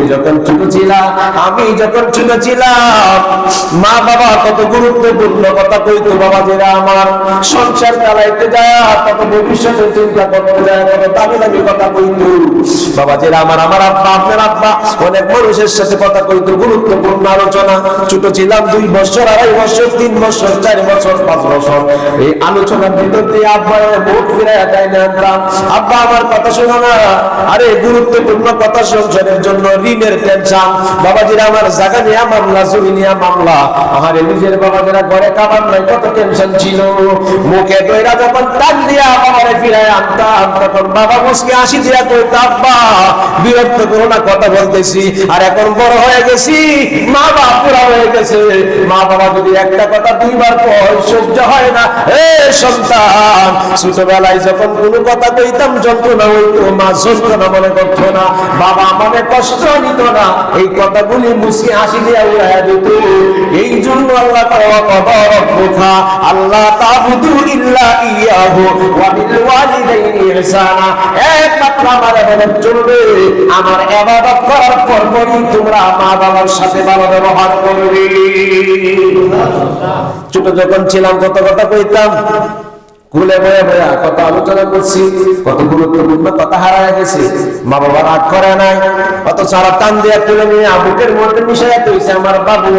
তুমি যখন ছোট ছিলা আমি যখন ছোট ছিলাম মা বাবা কত গুরুত্বপূর্ণ কথা কইতো বাবা যেরা আমার। সংসার চালাইতে যায়, কত ভবিষ্যতে চিন্তা করতে যায়, কত দামি দামি কথা কইতো। বাবা যেরা আমার আমার আব্বা, আপনার আব্বা, অনেক মানুষের সাথে কথা কইতো, গুরুত্বপূর্ণ আলোচনা। ছোট ছিলাম দুই বছর, আড়াই বছর, তিন বছর, চার বছর, পাঁচ বছর। এই আলোচনার ভিতর দিয়ে আব্বা মুখ ফিরে দেয় না আব্বা আমার কথা শোনো না। আরে, গুরুত্বপূর্ণ কথা সংসারের জন্য ঋণের টেনশন। বাবাজিরা, আমার জায়গা নিয়ে মামলা জমি নিয়ে মামলা। আমার নিজের বাবাজিরা ঘরে কামার নাই, কত টেনশন ছিল। মুখে দইরা যখন টান দিয়া বাবারে ফিরায় আনতাম, তখন বাবা মুসকে আসি দিয়া কইতো, আব্বা, বিরক্ত করো না, কথা বলতেছি। আর এখন বড় হয়ে গেছি, মা বাবা পুরা হয়ে গেছে। মা বাবা যদি একটা কথা দুইবার কয়, সহ্য হয় না। এ সন্তান, ছোটবেলায় যখন কোনো কথা কইতাম, যন্ত্রণা হইতো, মা যন্ত্রণা মনে করতো না। বাবা মনে কষ্ট নিত না। এই কথাগুলি দিত। এই জন্য আল্লাহ আল্লাহ তাবুদু ইল্লা ইয়াহু ওয়া বিল ইহসানা। আমার ইবাদত চলবে। আমার করার তোমরা মা বাবার সাথে ভালো ব্যবহার করবে। ছোট যখন ছিলাম, কত কথা কইতাম কুলে বয়ে বয়া কত আলোচনা করছি, কত গুরুত্বপূর্ণ কথা হারায় গেছে। মা বাবা রাগ করে নাই কত সারা টান দিয়া তুলে নিয়ে আবুকের মধ্যে মিশাইয়া কইছে আমার বাবু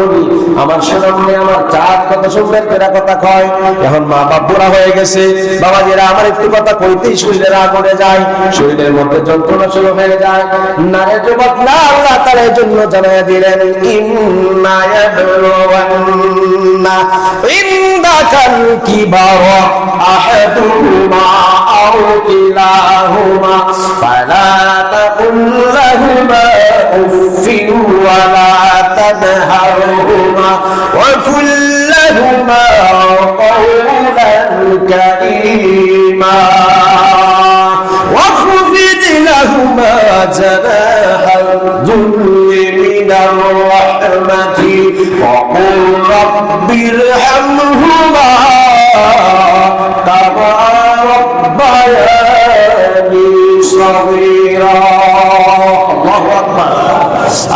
আমার সোনামনি আমার চাঁদ কত সুন্দর করে কথা কয়। এখন মা বাপ বুড়া হয়ে গেছে বাবা যেরা আমার একটু কথা কইতেই শরীরে শরীরের আগুনে যায়। শরীরের মধ্যে যন্ত্রণা শুরু হয়ে যায়। নারে যুবক, না আল্লাহ তার জন্য জানাই দিলেন, ইন্না ইয়াবলুওয়ান্না ইন্দাকাল কিবারা أحدهما أو كلاهما فلا تقل لهما أف ولا تنهرهما وقل لهما قولا كريما واخفض لهما جناح الذل من الرحمة وقل رب ارحمهما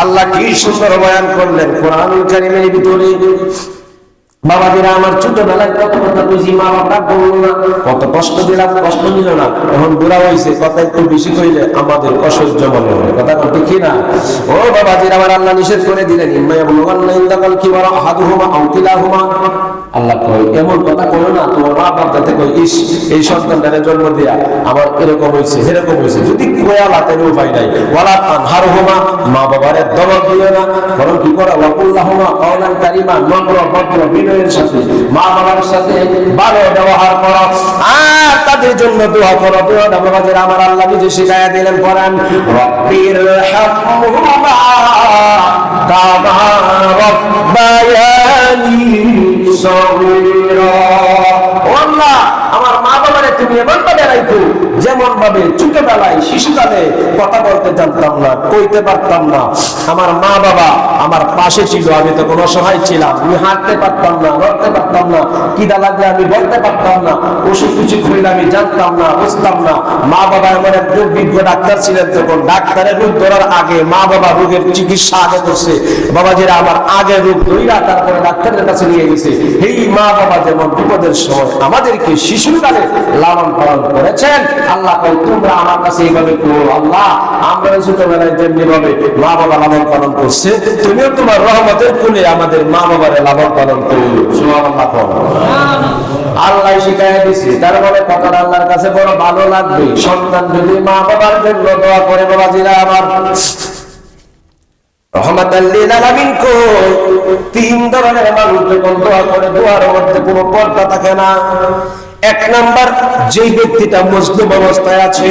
আল্লাহ কি সুন্দর বয়ান করলেন? কোরআন কারিমের ভিতরে বাবাজিরা আমার ছোটবেলায় কত কথা বুঝি, মা বাবা বলল না। কত কষ্ট দিলাম, কষ্ট দিল না। এখন বুড়া হয়েছে কথা একটু বেশি কইলে আমাদের অসহ্য মনে হয় কথা কত কি না ও বাবাজিরা, আমার আল্লাহ নিষেধ করে দিলেন ইম্মাইয়া বলবান না ইন্দাকাল কি বড় আহাদু হুমা আউকিলা হুমা আল্লাহ কই এমন কথা না, তোমার মা কই ইস, এই সন্তানটারে জন্ম দিয়া আমার এরকম হয়েছে হয়েছে যদি কোয়া উপায় নাই, ওয়ালা তানহার হুমা মা দিও না, বরং কি কারিমা, নম্র, ভদ্র বিনয়ের সাথে মা বাবার সাথে ভালো ব্যবহার করো। আর তাদের জন্য দোয়া করো, দোয়া বাবাদের আমার আল্লাহ নিজে শিখাইয়া দিলেন পড়ান। রব্বির হামহুমা কামা রব্বায়ানি সগীরা। আল্লাহ আমার মা বাবারে তুমি এমন ভাবে রাখো যেমন ভাবে ছোটবেলায় শিশুকালে কথা বলতে জানতাম না, কইতে পারতাম না। আমার মা বাবা আমার পাশে ছিল, আমি তো কোনো সহায় ছিলাম। আমি হাঁটতে পারতাম না, নড়তে পারতাম না, কিদা লাগলে আমি বলতে পারতাম না, ওষুধ কিছু খুঁজলে আমি জানতাম না, বুঝতাম না। মা বাবা এমন একজন বিজ্ঞ ডাক্তার ছিলেন তখন ডাক্তারের রোগ ধরার আগে মা বাবা রোগের চিকিৎসা আগে করছে। বাবা যেটা আমার আগে রোগ ধরিয়া তারপরে ডাক্তারের কাছে নিয়ে গেছে। এই মা বাবা যেমন বিপদের সময় আমাদেরকে শিশুকালে লালন পালন করেছেন। আল্লাহ তোমরা আমার কাছে এইভাবে করো আল্লাহ। আমরা ছোটবেলায় যেমনি ভাবে মা বাবা লালন পালন করছে, তুমিও তোমার রহমতের কুলে আমাদের মা বাবারে লালন পালন করো। সুবহানাল্লাহ। আল্লাহ শিখাই দিছে। তার মানে কথাটা আল্লাহর কাছে বড় ভালো লাগবে। সন্তান যদি মা বাবার জন্য দোয়া করে বাবা জিরা আমার তিন ধরনের মানুষ যখন দোয়া করে, দোয়ার মধ্যে কোনো পর্দা থাকে না। এক নাম্বার, যেই ব্যক্তিটা মজলুম অবস্থায় আছে,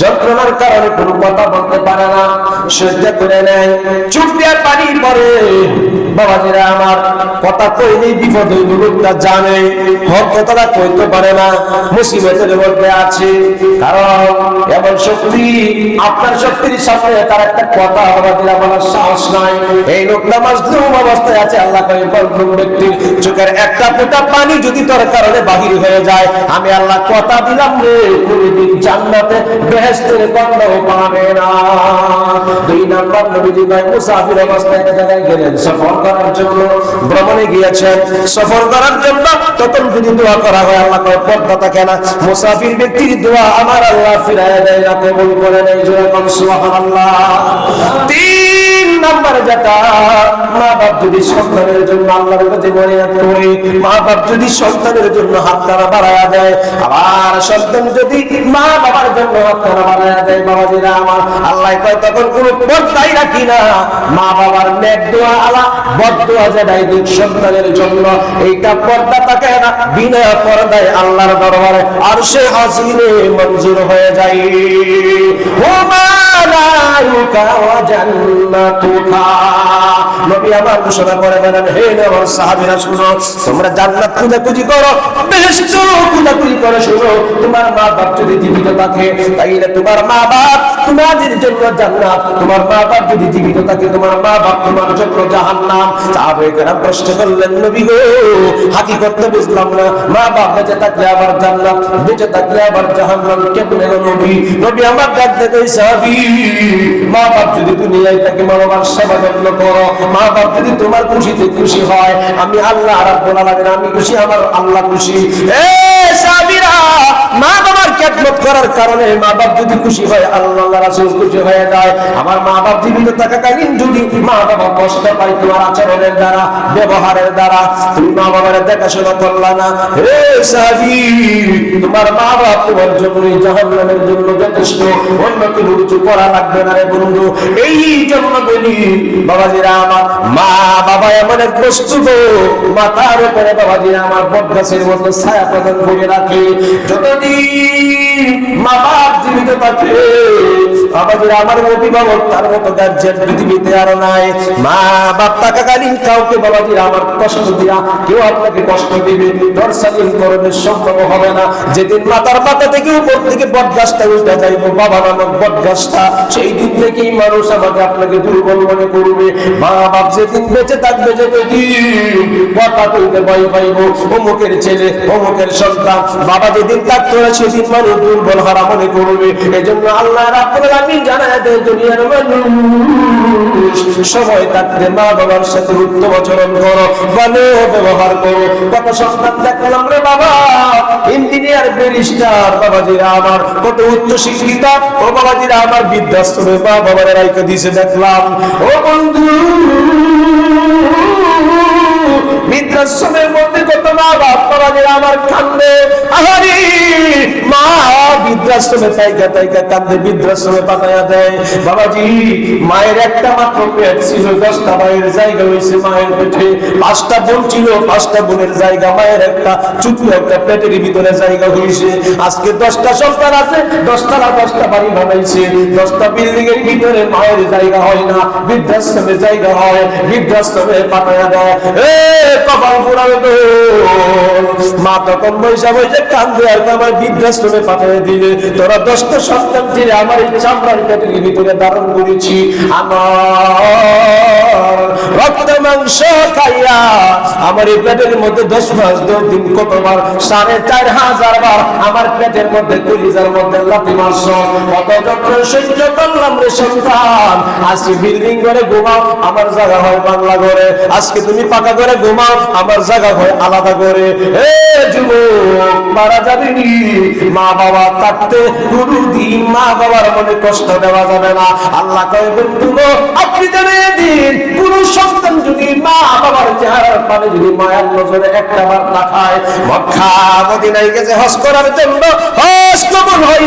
যন্ত্রণার কারণে কোনো কথা বলতে পারে না, সহ্য করে নেয়, চুপ দিয়ে পানি পরে বাবাজিরা, আমার কথা কইলেই বিপদ লোকটা জানে, হক কথাটা কইতে পারে না, মুসিবতের মধ্যে আছে। কারণ এমন শক্তি, আপনার শক্তির সামনে তার একটা কথা বাবাজিরা বলার সাহস নাই। এই লোকটা অবস্থায় আছে, আল্লাহ ব্যক্তির চোখের একটা পানি যদি তোর কারণে বাহির হয়ে হয়ে যায়। আমি আল্লাহ কথা দিলাম রে কোনদিন জান্নাতে বেহেশতের গন্ধও পাবে না। দুই নাম্বার নবীজি কয়, মুসাফির অবস্থায় জায়গায় গেলেন। সফর করার জন্য ভ্রমণে গিয়েছেন। সফর করার জন্য তখন যদি দোয়া করা হয়, আল্লাহ কয়, পর্দা থাকে না। মুসাফির ব্যক্তির দোয়া আমার আল্লাহ ফিরায় দেয় না, কবুল করে নেই জোরে কোন সুবহানাল্লাহ। তিন নাম্বার যেটা মা বাপ যদি সন্তানের জন্য আল্লাহর কাছে মরিয়াত করে মা বাপ যদি সন্তানের জন্য হাত তারা বাড়ায়া দেয়, আবার সন্তান যদি মা বাবার জন্য হাত তারা বাড়ায়া দেয়, বাবাজিরা আমার, আল্লাহ কয়, তখন কোনো পর্দাই রাখি না। মা বাবার নেক দোয়া আলা, বদ দোয়া যেটাই দিক সন্তানের জন্য, এইটা পর্দা থাকে না, বিনা পর্দায় আল্লাহর দরবারে আর সে হাসিনে মঞ্জুর হয়ে যায়। ও মালাইকা ওয়া জান্নাতুকা। নবী আমার ঘোষণা করে বলেন হে আমার সাহাবীরা, শুনো, তোমরা জান্নাত খুঁজাখুঁজি করো বেহেশত খুঁজাখুঁজি করে, শুনো, তোমার মা বাপ যদি জীবিত থাকে তাইলে প্রশ্ন করলেন, নবী গো, হাকিকত বুঝলাম না মা বাপ বেঁচে থাকলে আবার জান্নাত, বেঁচে থাকলে আবার জাহান্নাম, কেমনে নবী? নবী আমার ডাক মা বাপ যদি দুনিয়ায় থাকে মা বাবার সেবা যত্ন করো মা বাপ যদি তোমার খুশিতে খুশি হয়, আমি আল্লাহ রাব্বুল আলামিন, আমি খুশি, আমার আল্লাহ খুশি। এ সাহাবীরা মা বাবার খেদমত করার কারণে মা বাপ যদি খুশি হয়, আল্লাহ রাসূল খুশি হয়ে যায়। আমার মা বাপ জীবিত থাকাকালীন যদি মা বাবা কষ্ট পায় তোমার আচরণের দ্বারা, ব্যবহারের দ্বারা, তুমি মা বাবার দেখাশোনা করলা না। হে সাহাবী তোমার মা বাপ তোমার জন্য জাহান্নামের জন্য যথেষ্ট, অন্য কোনো কিছু করা লাগবে না রে বন্ধু। এই জন্য বলি বাবাজিরা আমার মা বাবা এমন এক বস্তু গো, মাথার উপরে বাবাজিরা আমার বটগাছের মতো ছায়া প্রদান করে রাখে। যতদিন মা বাপ জীবিত থাকে। বাবাজিরা আমার অভিভাবক মা, বাপ থাকাকালীন কাউকে বাবাজিরা আমার কষ্ট দিয়া, কেউ আপনাকে কষ্ট দিবে হবে না। যেদিন মাতার মাথা থেকে উপর থেকে বটগাছটা উঠে যাইবো, বাবা নামক বটগাছটা, সেই দিন থেকেই মানুষ আমাকে আপনাকে দুর্বল মনে করবে। মা, বাপ যেদিন বেঁচে থাকবে তুলতে ভয় পাইব, অমুকের ছেলে, অমুকের সন্তান। বাবা যেদিন থাকতো সেদিন মানুষ দুর্বল হারা মনে করবে। এজন্য আল্লাহ রাব্বুল আলামিন জানায় দেয় দুনিয়ার মানুষ। সময় থাকতে মা বাবার সাথে উত্তম আচরণ করো ভালো ব্যবহার করো। কত সন্তান দেখলাম রে বাবা ইঞ্জিনিয়ার ব্যারিস্টার বাবাজিরা আমার, কত উচ্চ শিক্ষিত। ও বাবাজিরা আমার বৃদ্ধাশ্রমে মা বাবার রাইকে দিছে দেখলাম। ও বন্ধু বৃদ্ধাশ্রমের মধ্যে কত মা বাপ বাবাজিরা আমার কান্দে। আহারি, মা বৃদ্ধাশ্রমে তাইকা তাইকা কান্দে, বৃদ্ধাশ্রমে পাঠাইয়া দেয়। বাবাজি, মায়ের একটা মাত্র পেট ছিল, দশটা মায়ের জায়গা হয়েছে মায়ের পেটে। পাঁচটা বোন ছিল, পাঁচটা বোনের জায়গা, মায়ের একটা চুপু একটা পেটের ভিতরে জায়গা হয়েছে। আজকে দশটা সন্তান আছে, দশটা না দশটা বাড়ি বানাইছে। দশটা বিল্ডিং এর ভিতরে মায়ের জায়গা হয় না, বৃদ্ধাশ্রমে জায়গা হয়, বৃদ্ধাশ্রমে পাঠাইয়া দেয়। কপাল মা তখন বৈশা বৈশে কান্দে আর আমার বৃদ্ধাশ্রমে পাঠিয়ে দিলে। তোরা দশটা সন্তান ছেড়ে আমার এই চামড়ার ভিতরে ধারণ করেছি। আমার রক্ত মাংস খাইয়া আমার এই পেটের মধ্যে দশ মাস দশ দিন কতবার, সাড়ে চার হাজার বার আমার পেটের মধ্যে কলিজার মধ্যে লাথি মারছ। কত যত্ন সহ্য করলাম রে সন্তান। আজকে বিল্ডিং করে ঘুমাও, আমার জায়গা হয় বাংলা ঘরে। আজকে তুমি পাকা করে ঘুমাও, আমার জায়গা হয় আলাদা করে এ যুবক, মারা যাবেনি মা বাবা থাকতে কোনদিন মা বাবার মনে কষ্ট দেওয়া যাবে না। আল্লাহ কয় বন্ধু আপনি জানিয়ে দিন কোন সন্তান যদি মা বাবার চেহারার পানে যদি মায়ার নজরে একটা বার খায় মক্কা মদিনায় গেছে করার জন্য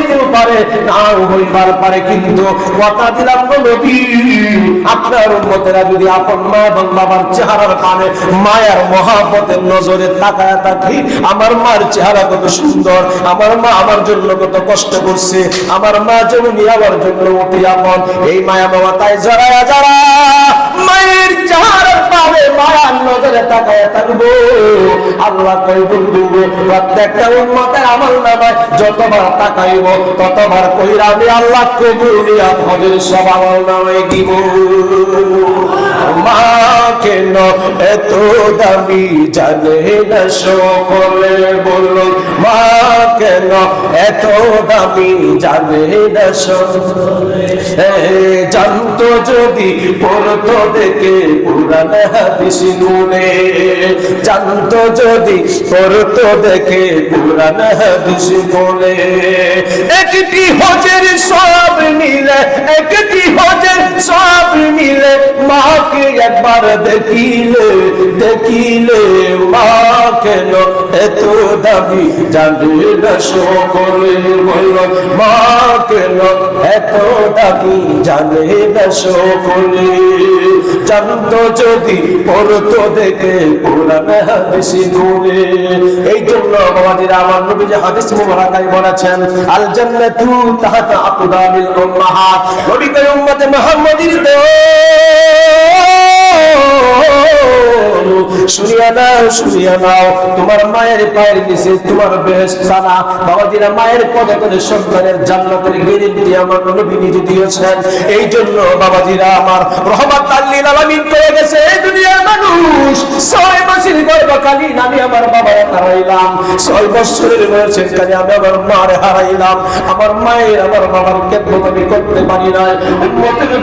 কবুল পারে, নাও হইবার পারে। কিন্তু কথা দিলাম নবী, আপনার উম্মতেরা যদি আপন মা এবং বাবার চেহারার পানে মায়ার মহাপতের নজরে তাকায় থাকি আমার মার চেহারা কত সুন্দর, আমার মা আমার জন্য কত কষ্ট করছে, আমার মা যেমনি আমার জন্য অতি আপন, এই মায়া বাবা তাই জড়ায়া যারা মায়ের চেহারার পাবে মায়ার নজরে তাকায় থাকব। আল্লাহ কবুলিয়া হজের সব আমল মা কেন এত দামি জানে না সকলে বলল, মা কেন এত দামি জানে না সকলে? জানতো যদি পড়তো দেখে পুরান হাদিস গুনে জানতো যদি পড়তো দেখে পুরান হাদিস গুনে একটি হজের সব মিলে একটি হজের সব মিলে মাকে একবার দেখিলে দেখিলে মা কেন এত দাবি জানবে না সকলে বলল, মা কেন এত দাবি জানে না সকলে। জানতো যদি পড়তো দেখে কোরআন হাদিসি দূরে এই জন্য বাবাজিরা আমার নবী যে হাদিস মুবারাকায় বলেছেন আল জান্নাতু তাহাতা আকদামিল উম্মাহাত। নবী কয় উম্মতে মুহাম্মাদির দোল শুনিয়া নাও শুনিয়া নাও, তোমার মায়ের পায়ের নিচে তোমার বেশ সানা বাবাজিরা মায়ের পদে পদে সন্তানের জান্নাতের গ্যারেন্টি আমার নবী নিজে দিয়েছেন। এই জন্য বাবাজিরা আমার রহমত আল্লিল আলামিন করে গেছে, এই দুনিয়ার মানুষ। ছয় মাসের গর্ভকালীন আমি আমার বাবার হারাইলাম। ছয় বছরের বয়সের কালে আমি আমার মার হারাইলাম। আমার মায়ের, আমার বাবার খেদমত আমি করতে পারি নাই। উম্মতের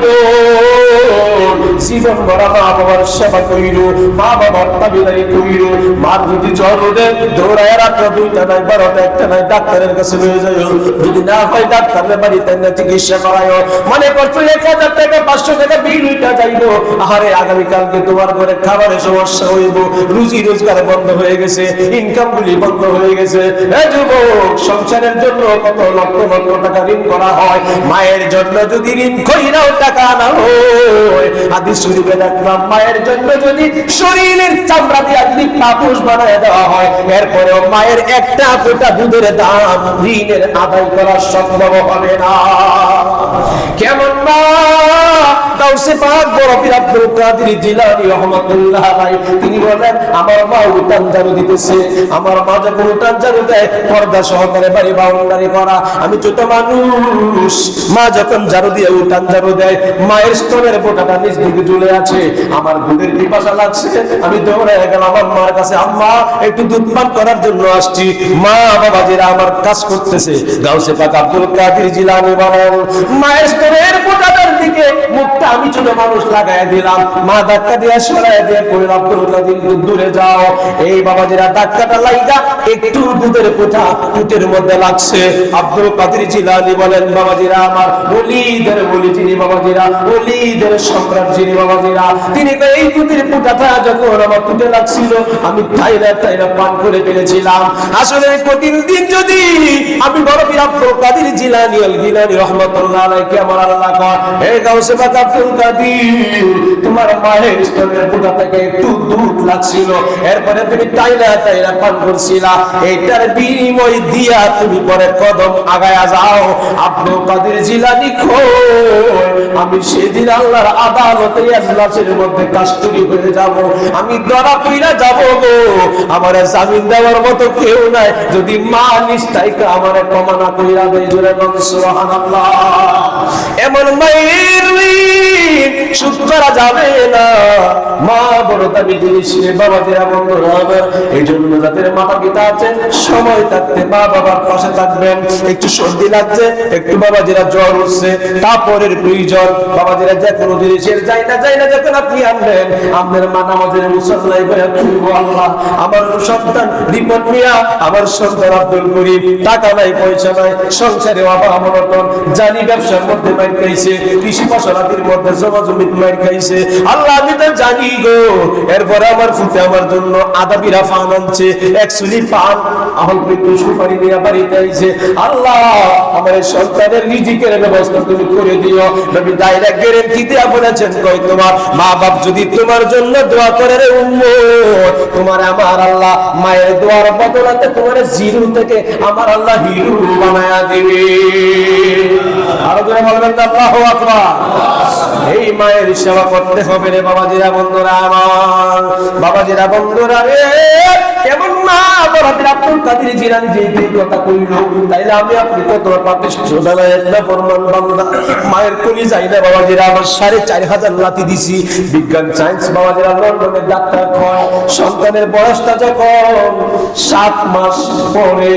জীবন ভরা মা বাবার সেবা কইল মা বাবার তাবিদারি কইল মার যদি জ্বর ওঠে দৌড়ায় রাখল দুইটা নাই, বারোটা একটা নাই, ডাক্তারের কাছে লয়ে যাই যদি না হয় ডাক্তারের বাড়িতে না চিকিৎসা করায় মনে করছ এক হাজার টাকা, পাঁচশো টাকা বিল উঠা যাইবো। আহারে, আগামীকালকে তোমার ঘরে খাবারের সমস্যা হইব। রুজি রোজগার বন্ধ হয়ে গেছে ইনকাম গুলি বন্ধ হয়ে গেছে। যুবক, সংসারের জন্য কত লক্ষ লক্ষ টাকা ঋণ করা হয়? মায়ের জন্য যদি ঋণ কইরাও টাকা না হয়। হাদিস শরীফে দেখলাম মায়ের জন্য যদি শরীরের চামড়া দিয়ে যদি পাপুষ বানায় দেওয়া হয়, এরপরেও মায়ের একটা ফোঁটা দুধের দাম ঋণের আদায় করা সম্ভব হবে না। কেমন মা? দেয় আমি ছোট মানুষ। মা যখন ঝাড়ু দিয়ে ঝাড়ু দেয়, মায়ের স্তনের ফোঁটাটা নিজ দিকে ঝুলে আছে। আমার দুধের পিপাসা লাগছে, আমি দৌড়ে গেলাম, আমার মার কাছে, আম্মা, একটু দুধ পান করার জন্য আসছি। মা বাবা যারা আমার কাজ করতেছে। গাউসে পাক আব্দুল কাদের জিলানী বলেন মায়ের স্তনের ফোঁটাটার দিকে মুখটা আমি ছোট মানুষ লাগাই দিলাম। মা ধাক্কা দিয়ে সরাই দিয়ে কইল আব্দুল কাদের একটু দূরে যাও। এই বাবা বাবাজিরা ধাক্কাটা লাইগা, একটু দুধের কোঠা পুটের মধ্যে লাগছে। আব্দুল কাদের জিলানি বলেন, বাবাজিরা আমার ওলিদের বলি যিনি বাবাজিরা, ওলিদের সম্রাট যিনি বাবাজিরা কই, এই যখন আমার লাগছিল আমি তাইরা তাইরা পান করে আসলে দিন যদি আমি বড় কাদের জিলানি আল গিলানি রহমাতুল্লাহ আলাইহি আমার আল্লাহ কয় হে গাউসে তোমার মায়ের স্তনের থেকে একটু দুধ লাগছিল। এরপরে তুমি তাইলা তাইলা পান এইটার বিনিময় দিয়া তুমি পরে কদম আগায়া যাও। আব্দুল কাদের জিলানি কই আমি সেদিন আল্লাহর আদালতে আজলাসের মধ্যে কাস্টডি হয়ে যাব। আমি ধরা পইরা যাব গো। আমার জামিন দেওয়ার মতো কেউ নাই। যদি মা নিস্তাইকা আমার কমানা কইরা দেয়, জোরে বল সুবহানাল্লাহ। এমন মায়ের শোধ করা যাবে না। মা বড় দাবি জিনিস বাবা দেয়া বন্ধ হবে। এই জন্য যাদের মাতা পিতা আছে, সময় থাকতে মা বাবার পাশে থাকবেন। একটু সর্দি লাগছে, একটু বাবা যেরা জ্বর উঠছে, তারপরের প্রয়োজন। বাবা যেরা যে কোনো জিনিসের, যাই না যাই না যখন আপনি আনবেন আপনার মা মুসল্লাই করে তুলবো আল্লাহ, আমার সন্তান রিপন মিয়া, আমার সন্তান আব্দুল করিম, টাকা নাই, পয়সা নাই, সংসারে অভাব অনটন, জানি ব্যবসার মধ্যে মাইর খাইছে, কৃষি ফসলাদির মধ্যে জমা জমিত মাইর খাইছে। আল্লাহ, আমি তো জানি গো, এরপরে আমার ফুটে আমার জন্য আদা বিরা পান আনছে একচুয়ালি পান আহল একটু সুপারি নিয়ে বাড়িতে আইছে, আল্লাহ আমার সন্তানের রিজিকের ব্যবস্থা তুমি করে দিও। নবী ডাইরেক্ট গ্যারান্টি দেয়া বলেছেন, কই তোমার মা বাপ যদি তোমার জন্য দোয়া করে রে উম্মত, তোমার আমার আল্লাহ মায়ের দোয়ার বদলাতে তোমার জিরু থেকে আমার আল্লাহ হিরু বানায়া দিবে। আরও জোরে বলবেন আল্লাহু আকবার। এই মায়ের সেবা করতে হবে রে বাবাজিরা, বন্ধুরা আমার। বাবাজিরা, বন্ধুরা রে এমন মা? বাবাজিরা, আব্দুল কাদের জিলানী যে এই কথা কইল, তাইলে আমি আপনি কত পাপিষ্ঠ বেলায় একটা ফরমান বান্দা মায়ের কলি যাই না বাবাজিরা, আমার সাড়ে চার হাজার লাতি দিছি। বিজ্ঞান, সায়েন্স, বাবাজিরা, লন্ডনে ডাক্তার কয় সন্তানের বয়সটা যখন সাত মাস পরে,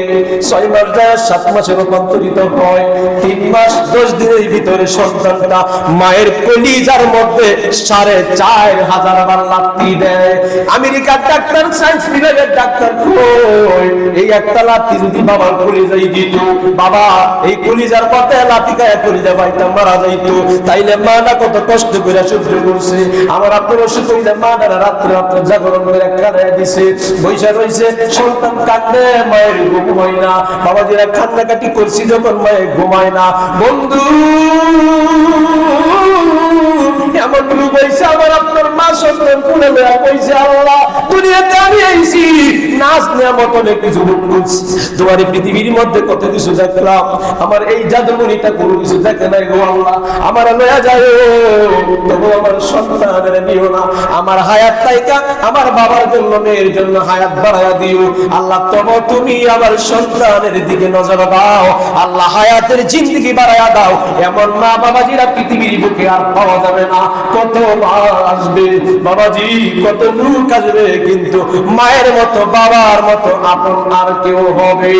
ছয় মাস যায়, সাত মাসে রূপান্তরিত হয়। তিন মাস দশ দিনের ভিতরে সন্তানটা মায়ের কলিজার মধ্যে সাড়ে চার হাজার বার লাত্তি দেয়। আমেরিকার ডাক্তার, সায়েন্স বিভাগের ডাক্তার এই একটা লাত্তি যদি বাবার কলিজাই দিত, বাবা, এই কলিজার পথে লাত্তি গায়ে কলিজা বাইটা মারা যাইতো। তাইলে মাটা কত কষ্ট করে সহ্য করছে। আমার আপনার ওষুধ কইলে মাটা রাত্রে রাত্রে জাগরণ করে কানায় দিছে। বৈশা রইছে, সন্তান কাঁদে মায়ের ঘুম হয় না। বাবাজিরা কান্নাকাটি করছি যখন মায়ের ঘুমায় না। বন্ধু এমন রূপ হয়েছে আমার আপনার মা সন্তান। আমার এই কোনো কিছু দেখে নাই গো আল্লাহ। আমার লয়া যায় তবু আমার সন্তানের নিও না। আমার হায়াত তাইকা, আমার বাবার জন্য, মেয়ের জন্য হায়াত দিও। আল্লাহ তবু তুমি আমার সন্তানের দিকে নজর দাও। আল্লাহ, হায়াতের জিন্দগি বাড়ায়া দাও। এমন মা বাবাজিরা পৃথিবীর বুকে আর পাওয়া যাবে না। কত মা আসবে? বাবাজি কত লোক আসবে কিন্তু মায়ের মতো, বাবার মতো আপন আর কেউ হবে।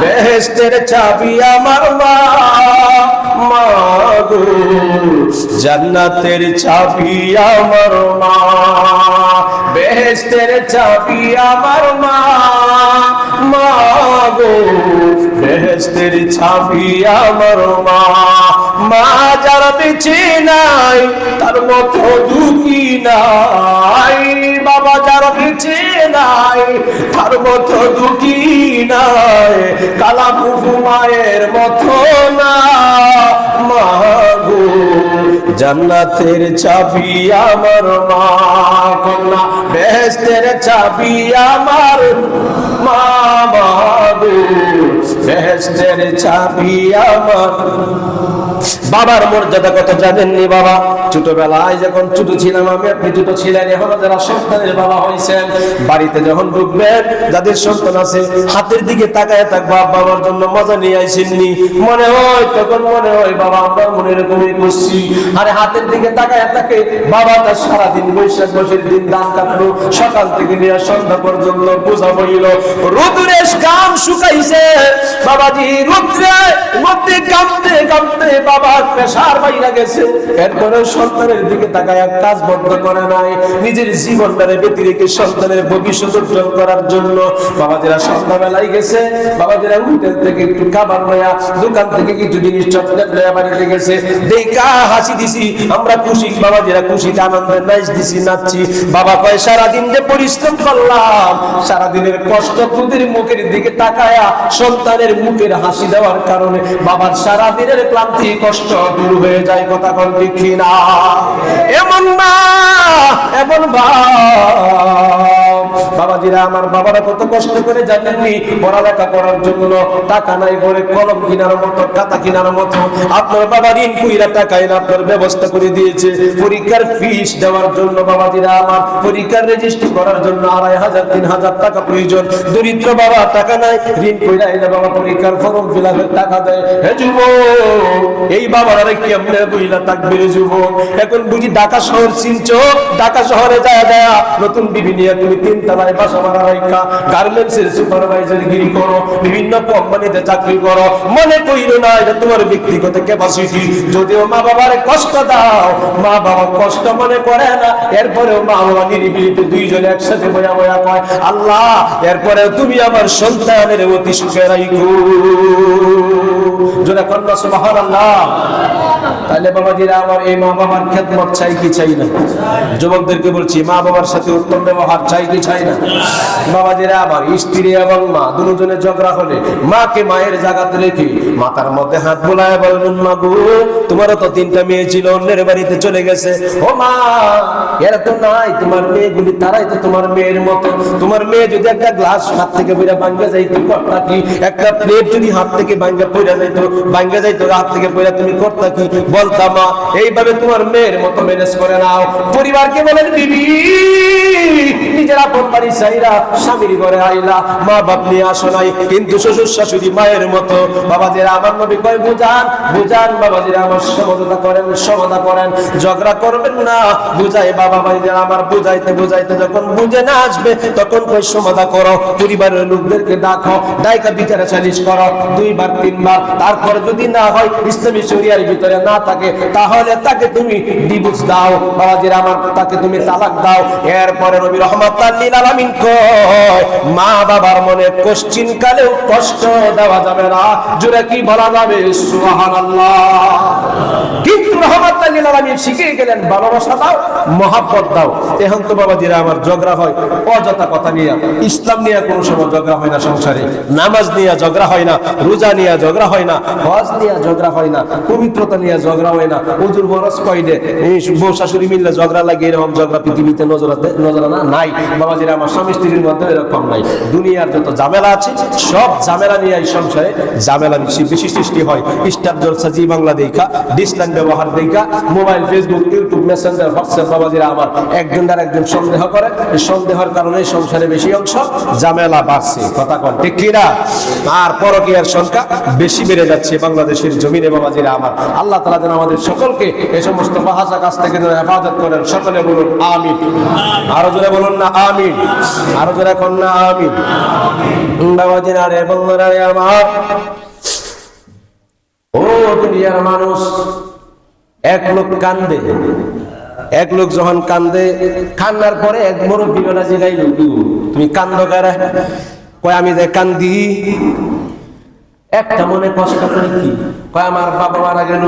বেহেস্তের চাবি আমার মা মা গো। জান্নাতের চাবি আমার মা, বেহেস্তের চাবি আমার মা। মা গো বেহেস্তের চাবি আমার মা। মা যারা বেঁচে নাই, তার মতো দুঃখী নাই। বাবা যারা বেঁচে নাই, তার মতো দুঃখী নাই। কালা ফুফু মায়ের মতো না। মা জান্নাতের চাবি আমার মা কন্যা বেহেস্তের চাবি আমার মা বেহেস্তের চাবি আমার বাবার মর্যাদা কত জানেননি বাবা? ছোটবেলায় যখন ছোট ছিলাম আমি, আপনি ছোট ছিলেন, এখন যারা সন্তানের বাবা হয়েছেন, বাড়িতে যখন ঢুকবেন, যাদের সন্তান আছে, হাতের দিকে তাকায় থাকবা বাবার জন্য মজা নিয়ে আইসেননি মনে হয়, তখন মনে হয়, বাবা, আমরা মনে এরকমই করছি। আরে হাতের দিকে তাকায় থাকে, বাবা তার সারাদিন বৈশাখ বসের দিন দান কাটলো, সকাল থেকে নিয়ে সন্ধ্যা পর্যন্ত বোঝা বইল রুদ্রেশ কাম শুকাইছে। বাবাজি, রুদ্রে রুদ্রে কামতে কামতে বাবার আমরা খুশি। বাবাজিরা খুশিতে আনন্দে নাচ দিছি, নাচছি। বাবা কয়, সারাদিন যে পরিশ্রম করলাম, সারাদিনের কষ্ট তোদের মুখের দিকে তাকায়া সন্তানের মুখের হাসি দেওয়ার কারণে বাবার সারাদিনের ক্লান্তি কষ্ট দূর হয়ে যায় কথা কল ঠিক না এমন না এমন বাবাজিরা, আমার বাবারা কত কষ্ট করে জানেননি পড়ালেখা করার জন্য। টাকা নাই করে কলম কেনার মতো, খাতা কেনার মতো। আপনার বাবা ঋণ কুইরা টাকা এনে আপনার ব্যবস্থা করে দিয়েছে। পরীক্ষার ফিস দেওয়ার জন্য বাবাজিরা, আমার পরীক্ষার রেজিস্ট্রি করার জন্য আড়াই হাজার, তিন হাজার টাকা প্রয়োজন। দরিদ্র বাবা, টাকা নাই, ঋণ কইরা এনে বাবা পরীক্ষার ফর্ম ফিল টাকা দেয়। হে যুব এই বাবার কেমনে বইলা থাকবে রে যুবক? এখন বুঝি ঢাকা শহর চিনছ? ঢাকা শহরে যায় যায় নতুন বিভিন্ন তুমি তিন তলায় বাসা ভাড়া রাখা গার্মেন্টস এর সুপারভাইজার গিরি করো, বিভিন্ন কোম্পানিতে চাকরি করো। মনে কইরো না এটা তোমার ব্যক্তিগত ক্যাপাসিটি যদিও মা বাবার কষ্ট দাও, মা বাবা কষ্ট মনে করে না। এরপরেও মা বাবা নিরিবিলিতে দুইজন একসাথে বয়া বয়া কয়, আল্লাহ এরপরে তুমি আমার সন্তানের অতি সুখে রাইখো। জোরে কন্যা সুবহানাল্লাহ। তাহলে বাবাজিরা, আমার এই মা বাবার খেদমত চাই কি চাই না? যুবকদেরকে বলছি, মা বাবার সাথে উত্তম ব্যবহার চাই কি চাই না। বাবাজিরা আবার স্ত্রী এবং মা দুজনে ঝগড়া হলে মাকে মায়ের জায়গাতে রেখে মাথার মধ্যে হাত বোলায় বলবেন মা গো, তোমারও তো তিনটা মেয়ে ছিল, অন্যের বাড়িতে চলে গেছে। ও মা, এরা তো নাই, তোমার মেয়েগুলি তারাই তো তোমার মেয়ের মতো। তোমার মেয়ে যদি একটা গ্লাস হাত থেকে বেরা ভাঙ্গা যাইতো কর্তা কি? একটা প্লেট যদি হাত থেকে ভাঙ্গা পড়া যাইতো ভাঙ্গা যাইতো হাত থেকে পড়া তুমি কর্তা কি? বলতাম মা, এইভাবে তোমার মেয়ের মতো ম্যানেজ করে নাও। পরিবারকে বলেন, বিবি, নিজের আপন বাড়ি চাইরা স্বামীর ঘরে আইলা, মা বাপ নিয়ে আসো নাই, কিন্তু শ্বশুর শাশুড়ি মায়ের মতো। আমার নবী কয়, বুঝান বুঝান আমার সমাধতা করেন করেন, ঝগড়া করবেন না। বুঝাই বাবা আমার বুঝাইতে বুঝাইতে যখন বুঝে না আসবে, তখন কই করো, পরিবারের লোকদেরকে ডাকো, ডাইকা বিচারে করো, দুইবার, তিনবার। তারপর যদি না হয়, ইসলামী শরিয়ার ভিতরে না থাকে, তাহলে তাকে তুমি ডিভোর্স দাও। বাবাজিরা আমার, তাকে তুমি তালাক দাও। এরপরে নবী আলামিন কয় মা বাবার মনে কালেও কষ্ট দেওয়া যাবে না। কি বলা যাবে? সুবহানাল্লাহ। কিন্তু রহমাতাল্লিল আলামিন গেলেন, ভালোবাসা দাও দাও। এখন তো বাবাজিরা, আমার ঝগড়া হয়, অযথা কথা নিয়ে। ইসলাম নিয়ে কোনো সময় ঝগড়া হয় না সংসারে। নামাজ নিয়ে ঝগড়া হয় না, রোজা নিয়ে ঝগড়া হয় না, হজ নিয়ে ঝগড়া হয় না, পবিত্রতা নিয়ে ঝগড়া হয় না, হুজুর বরস এই বউ শাশুড়ি মিললে ঝগড়া লাগে, এরকম ঝগড়া পৃথিবীতে নজরাতে নজরানা নাই। বাবাজিরা, আমার স্বামী স্ত্রীর মধ্যে এরকম নাই। দুনিয়ার যত ঝামেলা আছে, সব ঝামেলা নিয়ে এই সংসারে ঝামেলা বেশি বেশি সৃষ্টি হয়। স্টার জলসা, জি বাংলা দেখা ডিসলাইন ব্যবহার দেখা mobile Facebook YouTube Messenger WhatsApp বাবাজিরা আমার একজন আর একজন সন্দেহ করে। সন্দেহের কারণে সংসারে বেশি অংশ ঝামেলা বাড়ছে। কথা কন, ঠিক কিনা? আর পরকীয়ার সংখ্যা বেশি বেড়ে যাচ্ছে বাংলাদেশের জমিনে, বাবাজিরা আমার। আল্লাহ তালা যেন আমাদের সকলকে এই সমস্ত বাহাসা কাছ থেকে যেন হেফাজত করেন। সকলে বলুন, আমিন। আরও জোরে বলুন না আমিন। আরও না আমিন। বাবাজিরা রে বন্ধুরা আমার। ও দুনিয়ার মানুষ, এক লোক কান্দে, এক লোক যখন কান্দে, কান্নার পরে এক মুরব্বী বেলা জিগাইল তুমি কান্দ কারা? কয়, আমি যে কান্দি, একটা মনে কষ্ট করে কি? আমার বাবা মারা গেল।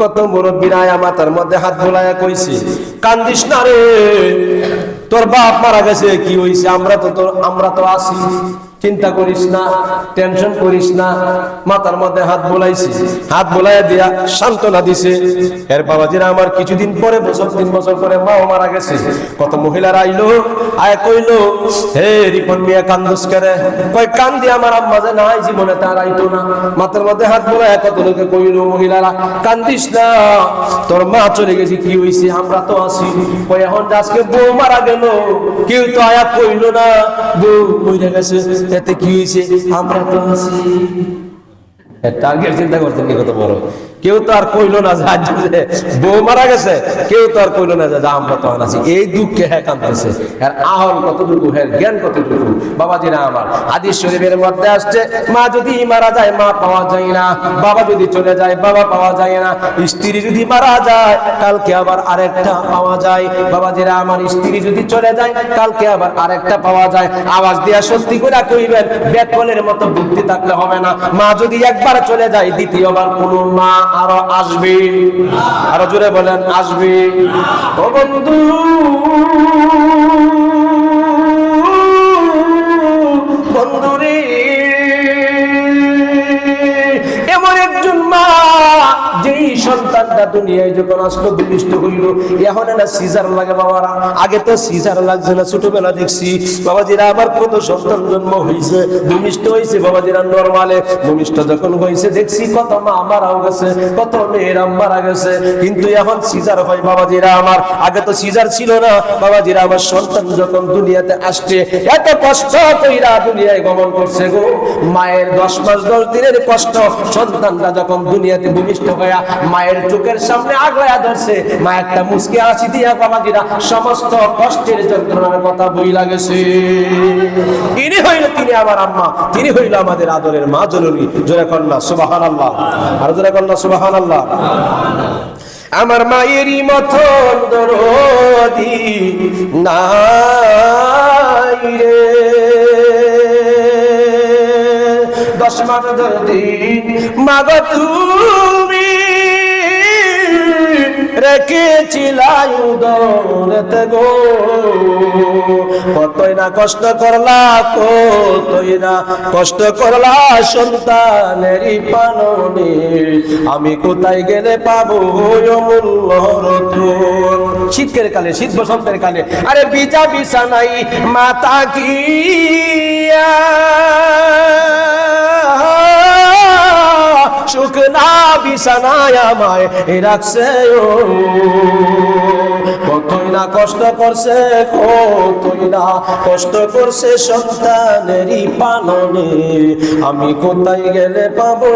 কত মুরব্বীরা মাথার মধ্যে হাত বোলায়া কইছে, কান্দিস না রে, তোর বাপ মারা গেছে, কি হইছে? আমরা তো তোর, আমরা তো আছি। চিন্তা করিস না, টেনশন করিস না। মাথার মধ্যে হাত বোলাইছি। হাত বোলাইয়া দিয়া সান্ত্বনা দিছে। এর বাবাজিরা আমার কিছুদিন পরে, বছর, তিন বছর পরে মাও মারা গেছে। কত মহিলারা আইলো, আয় কইলো, হে রিপন মিয়া, কান্দুস করে কই কান্দি আমার আম্মা যে নাই, জীবনে তার আইতো না। মাথার মধ্যে হাত বোলায় কত লোকে কইলো, মহিলারা, কান্দিস না। তোর মা চলে গেছে, কি হইছে? আমরা তো আছি। কই এখন আজকে বউ মারা গেল। কেউ তো আয়া কইলো না, বউ মরে গেছে। এতে কি হয়েছে? আমরা তো আছি। একটা আগের চিন্তা করছেন কি কত বড়? কেউ তো আর কইলো না যে বউ মারা গেছে, কেউ তো আর কইলো না যে আমরা এই হ্যাঁ কাঁদতেছে। আর আহল কতটুকু হ্যাঁ জ্ঞান কতটুকু? বাবাজিরা আমার, হাদিস শরীফের মধ্যে আসছে, মা যদি মারা যায়, মা পাওয়া যায় না। বাবা যদি চলে যায়, বাবা পাওয়া যায় না। স্ত্রী যদি মারা যায়, কালকে আবার আরেকটা পাওয়া যায়। বাবাজিরা আমার, স্ত্রী যদি চলে যায়, কালকে আবার আরেকটা পাওয়া যায়। আওয়াজ দিয়া সত্যি করে কইবেন বেকলের মতো বুদ্ধি থাকলে হবে না। মা যদি একবার চলে যায় দ্বিতীয়বার কোন মা আরও আসবে। আরও জোরে বলেন আসবে। বন্ধু দুনিয়ায় যখন আসলো হইল এখন না সিজার লাগে বাবারা। আগে তো সিজার লাগছে না, ছোটবেলা দেখছি। বাবাজিরা আবার কত সন্তান জন্ম হয়েছে ভূমিষ্ঠ হয়েছে বাবাজিরা নর্মালে। ভূমিষ্ঠ যখন হয়েছে দেখছি কত মা মারাও গেছে, কত মারা গেছে। কিন্তু এখন সিজার হয় বাবাজিরা আমার। আগে তো সিজার ছিল না। বাবাজিরা আমার সন্তান যখন দুনিয়াতে আসছে, এত কষ্ট কইরা দুনিয়ায় গমন করছে গো। মায়ের দশ মাস দশ দিনের কষ্ট, সন্তানরা যখন দুনিয়াতে ভূমিষ্ঠ হইয়া মায়ের চোখের সামনে আগলায়া ধরছে। মা একটা মুসকে আসি দিয়া বাবাজিরা সমস্ত কষ্টের যন্ত্রণার কথা বই লাগেছে। ইনি হইল, তিনি আমার আম্মা। তিনি হইল আমাদের আদরের মা জননী। জোরে কন্যা সুবাহান আল্লাহ আর জোরে কন্যা সুবাহান আল্লাহ আমার মায়েরই মতন দরদি নাই রে। দশ মাস দশ দিন মাগ তুমি রেখেছিলাই উদরেতে গো। কতই না কষ্ট করলা, কতই না কষ্ট করলা সন্তানেরই পালনে আমি কোথায় গেলে পাবো অমূল্য রতন? শীতের কালে শীত বসন্তের কালে, আরে বিজা বিছানাই মাতা কি শুকনা বিছানায় আমায় রাখছে ও। কতই না কষ্ট করছে, কতই না কষ্ট করছে সন্তানেরই পালনে। আমি কোথায় গেলে পাবো